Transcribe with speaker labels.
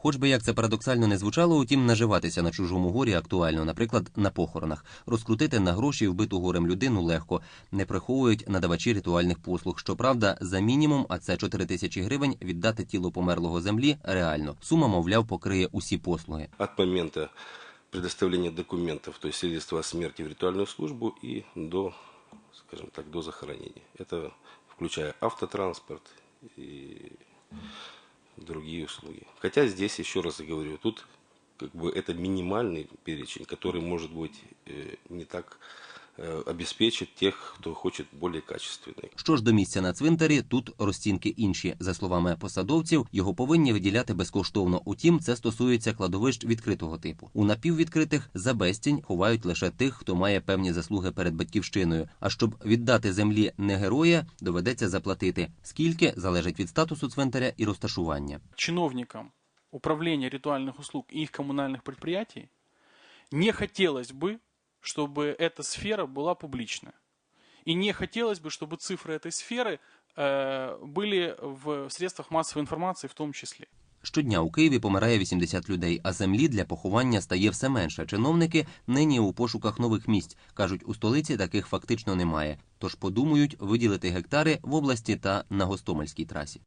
Speaker 1: Хоч би як це парадоксально не звучало, утім, наживатися на чужому горі актуально, наприклад, на похоронах. Розкрутити на гроші вбиту горем людину легко. Не приховують надавачі ритуальних послуг. Щоправда, за мінімум, а це 4 тисячі гривень, віддати тіло померлого землі реально. Сума, мовляв, покриє усі послуги.
Speaker 2: от момента предоставления документов, то есть свидетельства о смерти в ритуальную службу и до, скажем так, до захоронения. Это включая автотранспорт и другие услуги. Хотя здесь, еще раз говорю, тут как бы это минимальный перечень, который, может быть, э, не так э, обеспечит тех, кто хочет более качественный.
Speaker 1: Що ж до місця на цвинтарі, тут розцінки інші. За словами посадовців, його повинні виділяти безкоштовно. Утім, це стосується кладовищ відкритого типу. У напіввідкритих за безцінь ховають лише тих, хто має певні заслуги перед батьківщиною. А щоб віддати землі не героя, доведеться заплатити. Скільки залежить від статусу цвинтаря і розташування.
Speaker 3: чиновникам управления ритуальных услуг и их коммунальных предприятий не хотелось бы, чтобы эта сфера была публична. И не хотелось бы, чтобы цифры этой сферы э, были в средствах массовой информации в том числе.
Speaker 1: Щодня у Києві помирає 80 людей, а землі для поховання стає все менше. Чиновники нині у пошуках нових місць. Кажуть, у столиці таких фактично немає. Тож подумають виділити гектари в області та на Гостомельській трасі.